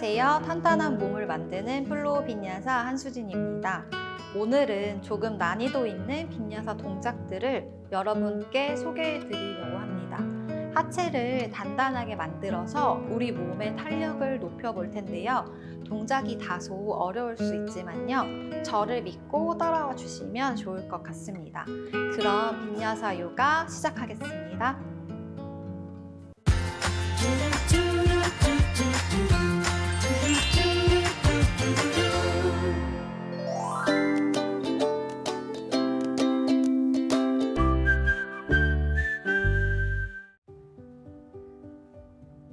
안녕하세요. 탄탄한 몸을 만드는 플로우 빈야사 한수진입니다. 오늘은 조금 난이도 있는 빈야사 동작들을 여러분께 소개해 드리려고 합니다. 하체를 단단하게 만들어서 우리 몸의 탄력을 높여 볼 텐데요. 동작이 다소 어려울 수 있지만요. 저를 믿고 따라와 주시면 좋을 것 같습니다. 그럼 빈야사 요가 시작하겠습니다.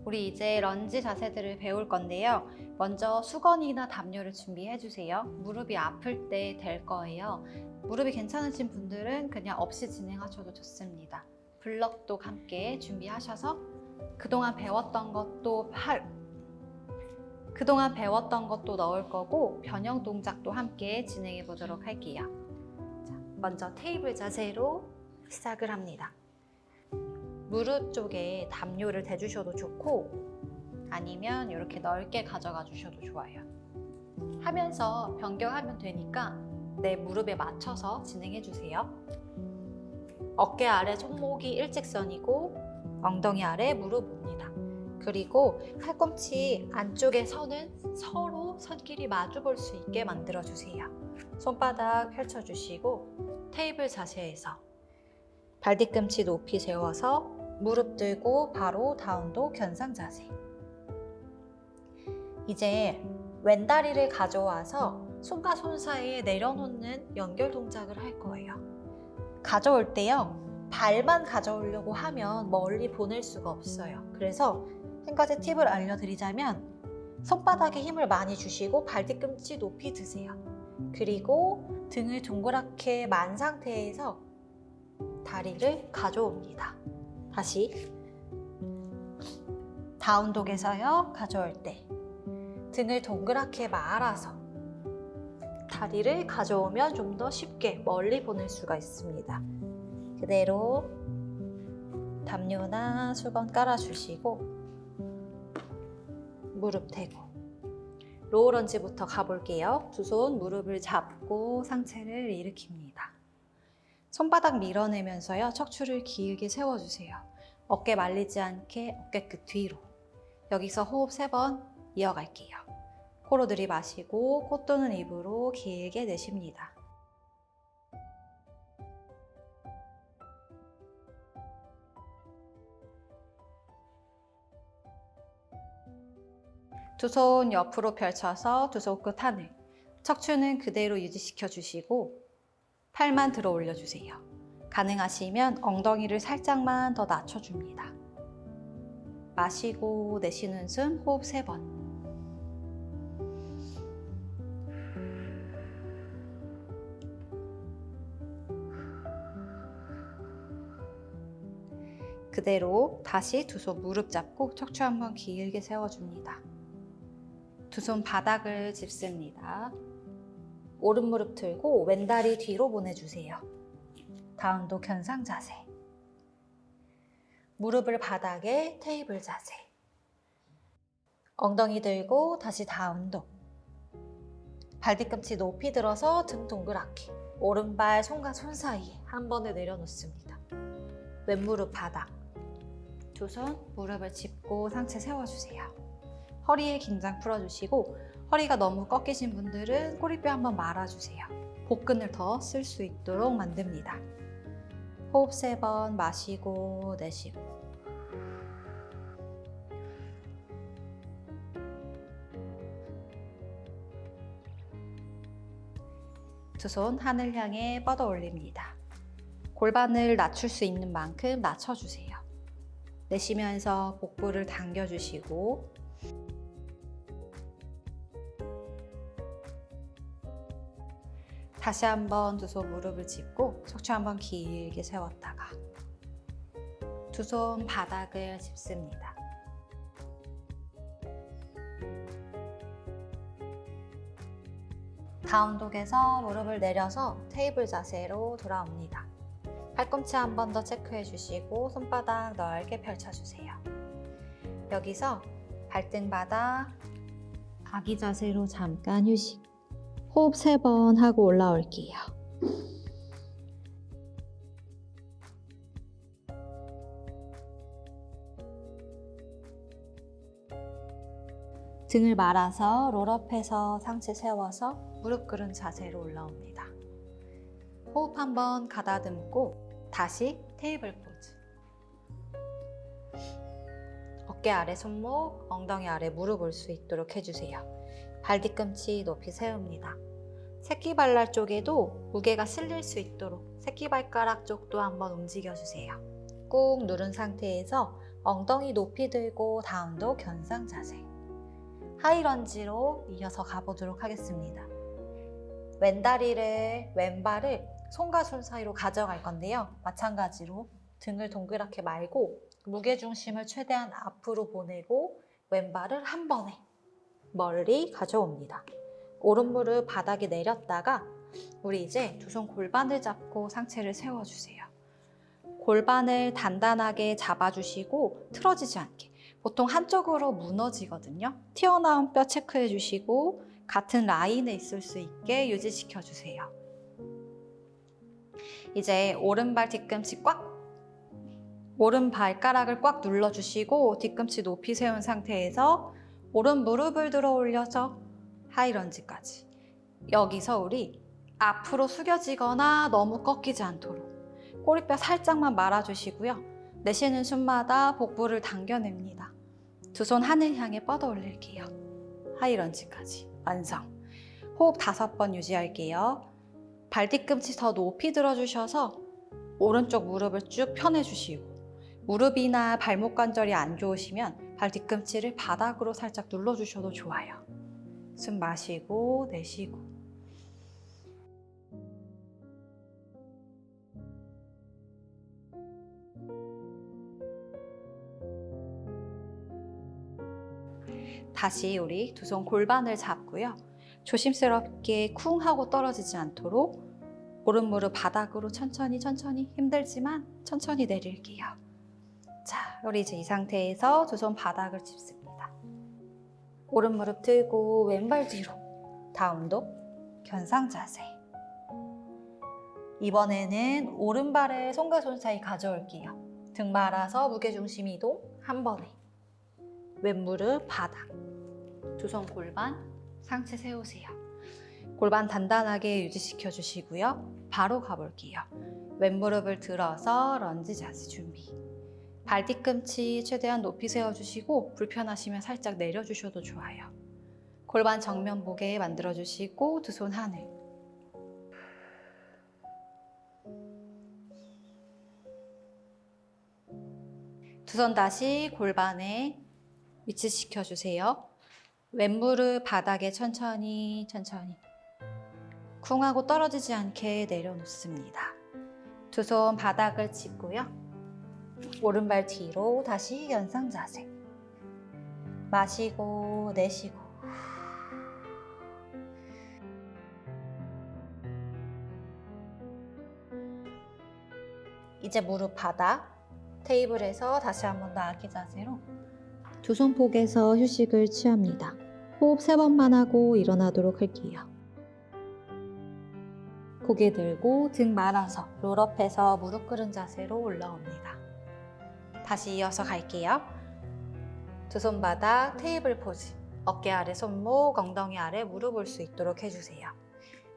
우리 이제 런지 자세들을 배울 건데요. 먼저 수건이나 담요를 준비해 주세요. 무릎이 아플 때 될 거예요. 무릎이 괜찮으신 분들은 그냥 없이 진행하셔도 좋습니다. 블럭도 함께 준비하셔서 그동안 배웠던 것도 할 그동안 배웠던 것도 넣을 거고 변형 동작도 함께 진행해 보도록 할게요. 자, 먼저 테이블 자세로 시작을 합니다. 무릎 쪽에 담요를 대주셔도 좋고 아니면 이렇게 넓게 가져가 주셔도 좋아요. 하면서 변경하면 되니까 내 무릎에 맞춰서 진행해 주세요. 어깨 아래 손목이 일직선이고 엉덩이 아래 무릎 옵니다. 그리고 팔꿈치 안쪽에 선은 서로 선끼리 마주 볼 수 있게 만들어 주세요. 손바닥 펼쳐 주시고 테이블 자세에서 발뒤꿈치 높이 세워서 무릎 들고 바로 다운도 견상 자세. 이제 왼다리를 가져와서 손과 손 사이에 내려놓는 연결 동작을 할 거예요. 가져올 때요. 발만 가져오려고 하면 멀리 보낼 수가 없어요. 그래서 한 가지 팁을 알려드리자면 손바닥에 힘을 많이 주시고 발 뒤꿈치 높이 드세요. 그리고 등을 동그랗게 만 상태에서 다리를 가져옵니다. 다시 다운독에서요 가져올 때 등을 동그랗게 말아서 다리를 가져오면 좀 더 쉽게 멀리 보낼 수가 있습니다. 그대로 담요나 수건 깔아주시고 무릎 대고 로우런지부터 가볼게요. 두 손 무릎을 잡고 상체를 일으킵니다. 손바닥 밀어내면서요. 척추를 길게 세워주세요. 어깨 말리지 않게 어깨 끝 뒤로. 여기서 호흡 세 번 이어갈게요. 코로 들이마시고 코 또는 입으로 길게 내쉽니다. 두 손 옆으로 펼쳐서 두 손 끝 하늘. 척추는 그대로 유지시켜 주시고 팔만 들어 올려주세요. 가능하시면 엉덩이를 살짝만 더 낮춰줍니다. 마시고 내쉬는 숨 호흡 세 번. 그대로 다시 두 손 무릎 잡고 척추 한번 길게 세워줍니다. 두 손 바닥을 짚습니다. 오른 무릎 들고 왼다리 뒤로 보내주세요. 다운도 견상 자세. 무릎을 바닥에 테이블 자세. 엉덩이 들고 다시 다운도. 발뒤꿈치 높이 들어서 등 동그랗게. 오른발 손과 손 사이에 한 번에 내려놓습니다. 왼무릎 바닥. 두 손 무릎을 짚고 상체 세워주세요. 허리에 긴장 풀어주시고 허리가 너무 꺾이신 분들은 꼬리뼈 한번 말아주세요. 복근을 더 쓸 수 있도록 만듭니다. 호흡 세 번 마시고 내쉬고. 두 손 하늘 향해 뻗어 올립니다. 골반을 낮출 수 있는 만큼 낮춰주세요. 내쉬면서 복부를 당겨주시고 다시 한번 두 손 무릎을 짚고 척추 한번 길게 세웠다가 두 손 바닥을 짚습니다. 다운독에서 무릎을 내려서 테이블 자세로 돌아옵니다. 팔꿈치 한 번 더 체크해 주시고 손바닥 넓게 펼쳐 주세요. 여기서 발등 바닥 아기 자세로 잠깐 휴식. 호흡 세 번 하고 올라올게요. 등을 말아서 롤업해서 상체 세워서 무릎 꿇은 자세로 올라옵니다. 호흡 한번 가다듬고 다시 테이블 포즈. 어깨 아래 손목, 엉덩이 아래 무릎 올 수 있도록 해주세요. 발 뒤꿈치 높이 세웁니다. 새끼발랄 쪽에도 무게가 실릴 수 있도록 새끼발가락 쪽도 한번 움직여주세요. 꾹 누른 상태에서 엉덩이 높이 들고 다운도 견상 자세. 하이런지로 이어서 가보도록 하겠습니다. 왼다리를, 왼발을 손과 손 사이로 가져갈 건데요. 마찬가지로 등을 동그랗게 말고 무게중심을 최대한 앞으로 보내고 왼발을 한 번에 멀리 가져옵니다. 오른 무릎 바닥에 내렸다가 우리 이제 두 손 골반을 잡고 상체를 세워주세요. 골반을 단단하게 잡아주시고 틀어지지 않게 보통 한쪽으로 무너지거든요. 튀어나온 뼈 체크해 주시고 같은 라인에 있을 수 있게 유지시켜 주세요. 이제 오른발 뒤꿈치 꽉 오른 발가락을 꽉 눌러 주시고 뒤꿈치 높이 세운 상태에서 오른 무릎을 들어 올려서 하이런지까지. 여기서 우리 앞으로 숙여지거나 너무 꺾이지 않도록 꼬리뼈 살짝만 말아주시고요. 내쉬는 숨마다 복부를 당겨냅니다. 두 손 하늘 향해 뻗어 올릴게요. 하이런지까지 완성. 호흡 다섯 번 유지할게요. 발 뒤꿈치 더 높이 들어주셔서 오른쪽 무릎을 쭉 펴내주시고 무릎이나 발목 관절이 안 좋으시면 발 뒤꿈치를 바닥으로 살짝 눌러주셔도 좋아요. 숨 마시고 내쉬고 다시 우리 두 손 골반을 잡고요. 조심스럽게 쿵 하고 떨어지지 않도록 오른 무릎 바닥으로 천천히 천천히 힘들지만 천천히 내릴게요. 자, 우리 이제 이 상태에서 두 손 바닥을 짚습니다. 오른 무릎 들고 왼발 뒤로 다운도 견상 자세. 이번에는 오른발을 손과 손 사이 가져올게요. 등 말아서 무게중심 이동 한 번에. 왼무릎 바닥. 두 손 골반 상체 세우세요. 골반 단단하게 유지시켜 주시고요. 바로 가볼게요. 왼무릎을 들어서 런지 자세 준비. 발 뒤꿈치 최대한 높이 세워주시고 불편하시면 살짝 내려주셔도 좋아요. 골반 정면 보게 만들어주시고 두 손 하늘. 두 손 다시 골반에 위치시켜 주세요. 왼무릎 바닥에 천천히 천천히 쿵 하고 떨어지지 않게 내려놓습니다. 두 손 바닥을 짚고요. 오른발 뒤로 다시 연상 자세. 마시고 내쉬고. 이제 무릎 바닥 테이블에서 다시 한번더 아기 자세로 두 손 폭에서 휴식을 취합니다. 호흡 세 번만 하고 일어나도록 할게요. 고개 들고 등 말아서 롤업해서 무릎 꿇은 자세로 올라옵니다. 다시 이어서 갈게요. 두 손 바닥 테이블 포즈. 어깨 아래 손목, 엉덩이 아래 무릎 올 수 있도록 해주세요.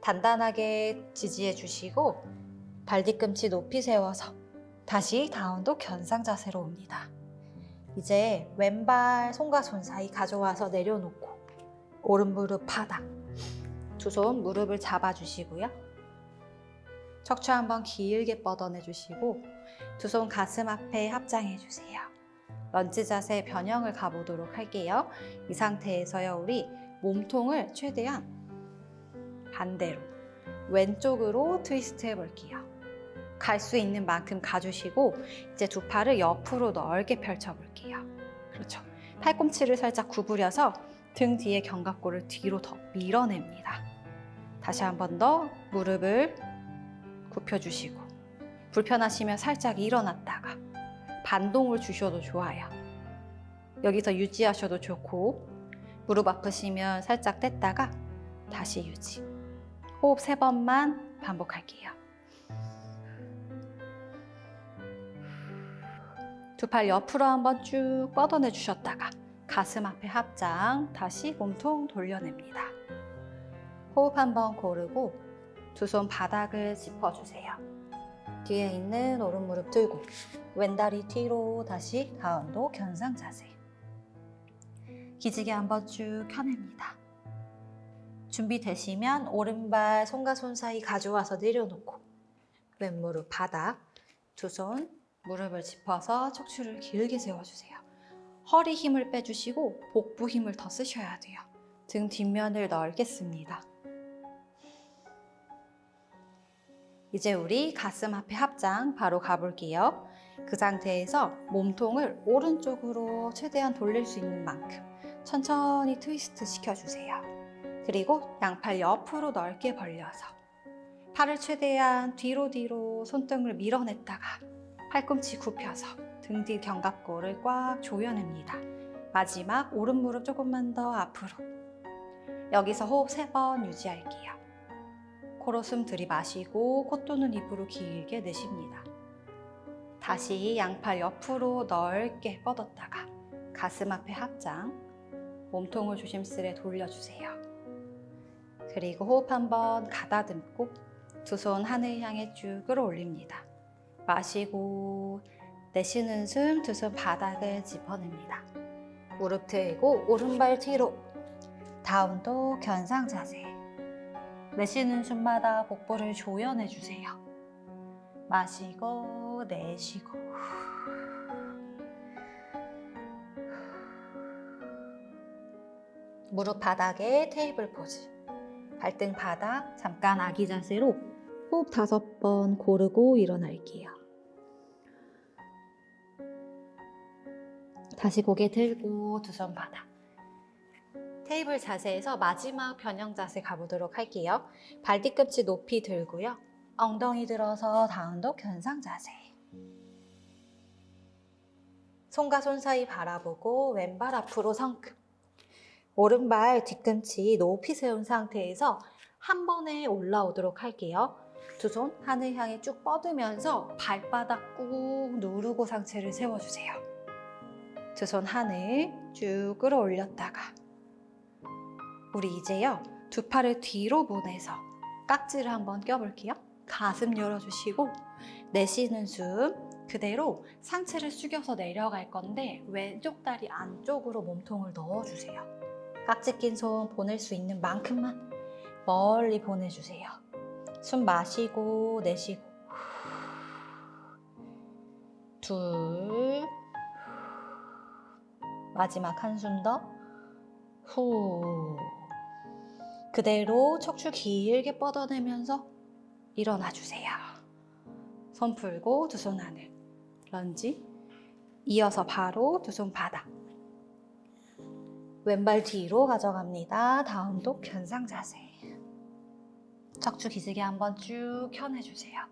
단단하게 지지해 주시고 발 뒤꿈치 높이 세워서 다시 다운도 견상 자세로 옵니다. 이제 왼발 손과 손 사이 가져와서 내려놓고 오른 무릎 바닥. 두 손 무릎을 잡아주시고요. 척추 한번 길게 뻗어내 주시고 두 손 가슴 앞에 합장해 주세요. 런지 자세 변형을 가보도록 할게요. 이 상태에서요, 우리 몸통을 최대한 반대로 왼쪽으로 트위스트 해볼게요. 갈 수 있는 만큼 가주시고 이제 두 팔을 옆으로 넓게 펼쳐볼게요. 그렇죠. 팔꿈치를 살짝 구부려서 등 뒤에 견갑골을 뒤로 더 밀어냅니다. 다시 한 번 더 무릎을 굽혀주시고 불편하시면 살짝 일어났다가 반동을 주셔도 좋아요. 여기서 유지하셔도 좋고 무릎 아프시면 살짝 뗐다가 다시 유지. 호흡 세 번만 반복할게요. 두 팔 옆으로 한번 쭉 뻗어내 주셨다가 가슴 앞에 합장 다시 몸통 돌려냅니다. 호흡 한번 고르고 두 손 바닥을 짚어주세요. 뒤에 있는 오른 무릎 들고 왼다리 뒤로 다시 가운도 견상 자세. 기지개 한번 쭉 펴냅니다. 준비되시면 오른발 손과 손 사이 가져와서 내려놓고 왼무릎 바닥 두 손 무릎을 짚어서 척추를 길게 세워주세요. 허리 힘을 빼주시고 복부 힘을 더 쓰셔야 돼요. 등 뒷면을 넓겠습니다. 이제 우리 가슴 앞에 합장 바로 가볼게요. 그 상태에서 몸통을 오른쪽으로 최대한 돌릴 수 있는 만큼 천천히 트위스트 시켜주세요. 그리고 양팔 옆으로 넓게 벌려서 팔을 최대한 뒤로 뒤로 손등을 밀어냈다가 팔꿈치 굽혀서 등 뒤 견갑골을 꽉 조여냅니다. 마지막 오른 무릎 조금만 더 앞으로. 여기서 호흡 세 번 유지할게요. 코로 숨 들이마시고 코 또는 입으로 길게 내쉽니다. 다시 양팔 옆으로 넓게 뻗었다가 가슴 앞에 합장, 몸통을 조심스레 돌려주세요. 그리고 호흡 한번 가다듬고 두 손 하늘 향해 쭉 끌어올립니다. 마시고 내쉬는 숨 두 손 바닥을 짚어냅니다. 무릎 들고 오른발 뒤로 다운도 견상 자세. 내쉬는 숨마다 복부를 조여내 주세요. 마시고 내쉬고 무릎 바닥에 테이블 포즈. 발등 바닥 잠깐 아기 자세로 호흡 다섯 번 고르고 일어날게요. 다시 고개 들고 두 손 바닥. 테이블 자세에서 마지막 변형 자세 가보도록 할게요. 발 뒤꿈치 높이 들고요. 엉덩이 들어서 다운도 견상 자세. 손과 손 사이 바라보고 왼발 앞으로 성큼. 오른발 뒤꿈치 높이 세운 상태에서 한 번에 올라오도록 할게요. 두 손 하늘 향해 쭉 뻗으면서 발바닥 꾹 누르고 상체를 세워주세요. 두 손 하늘 쭉 끌어올렸다가 우리 이제요 두 팔을 뒤로 보내서 깍지를 한번 껴볼게요. 가슴 열어주시고 내쉬는 숨 그대로 상체를 숙여서 내려갈 건데 왼쪽 다리 안쪽으로 몸통을 넣어주세요. 깍지 낀 손 보낼 수 있는 만큼만 멀리 보내주세요. 숨 마시고 내쉬고 둘 마지막 한숨 더 후. 그대로 척추 길게 뻗어내면서 일어나 주세요. 손 풀고 두 손 하늘. 런지. 이어서 바로 두 손 바닥. 왼발 뒤로 가져갑니다. 다운도 견상 자세. 척추 기지개 한번 쭉 켜내주세요.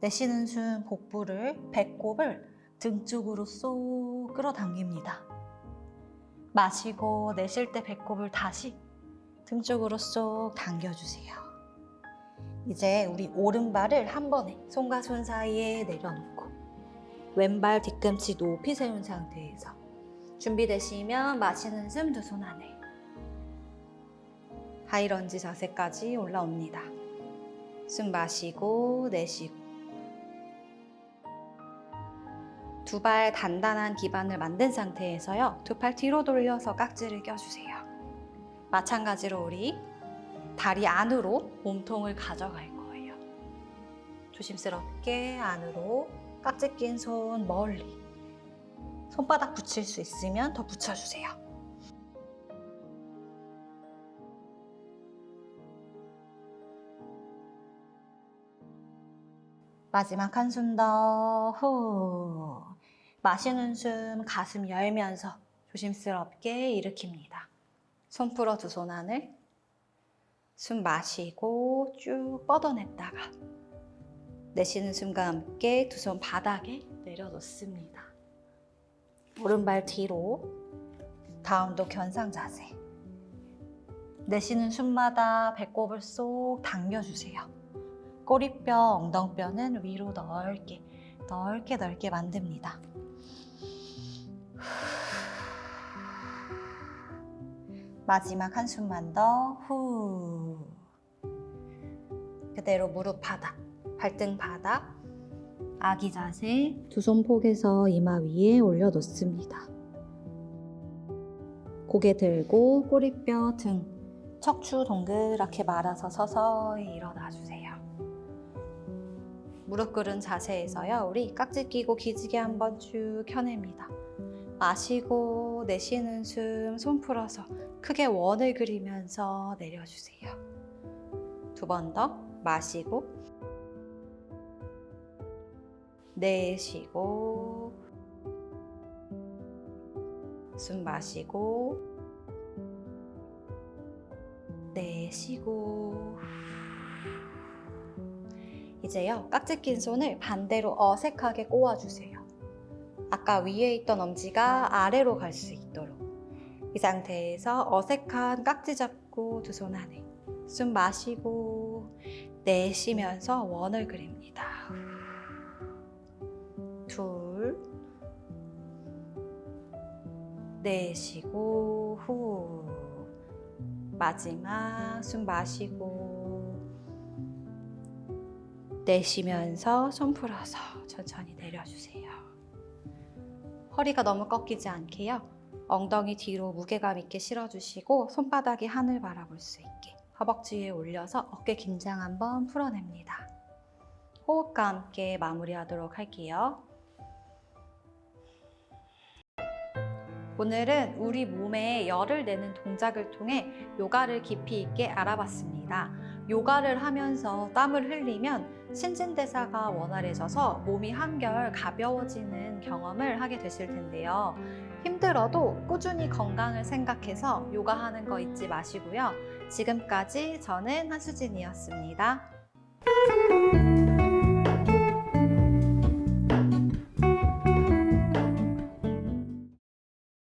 내쉬는 숨 복부를 배꼽을 등 쪽으로 쏙 끌어당깁니다. 마시고 내쉴 때 배꼽을 다시 등 쪽으로 쏙 당겨주세요. 이제 우리 오른발을 한 번에 손과 손 사이에 내려놓고 왼발 뒤꿈치 높이 세운 상태에서 준비되시면 마시는 숨 두 손 안에 하이런지 자세까지 올라옵니다. 숨 마시고 내쉬고 두 발 단단한 기반을 만든 상태에서요. 두 팔 뒤로 돌려서 깍지를 껴주세요. 마찬가지로 우리 다리 안으로 몸통을 가져갈 거예요. 조심스럽게 안으로 깍지 낀 손 멀리 손바닥 붙일 수 있으면 더 붙여주세요. 마지막 한숨 더 후. 마시는 숨 가슴 열면서 조심스럽게 일으킵니다. 손 풀어 두 손 안을 숨 마시고 쭉 뻗어냈다가 내쉬는 숨과 함께 두 손 바닥에 내려놓습니다. 오른발 뒤로. 다음도 견상 자세. 내쉬는 숨마다 배꼽을 쏙 당겨주세요. 꼬리뼈, 엉덩뼈는 위로 넓게, 넓게 넓게 만듭니다. 마지막 한숨만 더 후. 그대로 무릎 바닥, 발등 바닥, 아기 자세, 두손 포개서 이마 위에 올려놓습니다. 고개 들고 꼬리뼈 등, 척추 동그랗게 말아서 서서히 일어나 주세요. 무릎 꿇은 자세에서요, 우리 깍지 끼고 기지개 한번 쭉 켜냅니다. 마시고 내쉬는 숨, 손 풀어서 크게 원을 그리면서 내려주세요. 두 번 더 마시고 내쉬고 숨 마시고 내쉬고 이제요 깍지 낀 손을 반대로 어색하게 꼬아주세요. 아까 위에 있던 엄지가 아래로 갈 수 있도록 이 상태에서 어색한 깍지 잡고 두 손 안에 숨 마시고 내쉬면서 원을 그립니다. 둘 내쉬고 후 마지막 숨 마시고 내쉬면서 손 풀어서 천천히 내려주세요. 허리가 너무 꺾이지 않게요. 엉덩이 뒤로 무게감 있게 실어주시고 손바닥이 하늘 바라볼 수 있게 허벅지 위에 올려서 어깨 긴장 한번 풀어냅니다. 호흡과 함께 마무리하도록 할게요. 오늘은 우리 몸에 열을 내는 동작을 통해 요가를 깊이 있게 알아봤습니다. 요가를 하면서 땀을 흘리면 신진대사가 원활해져서 몸이 한결 가벼워지는 경험을 하게 되실 텐데요. 힘들어도 꾸준히 건강을 생각해서 요가하는 거 잊지 마시고요. 지금까지 저는 한수진이었습니다.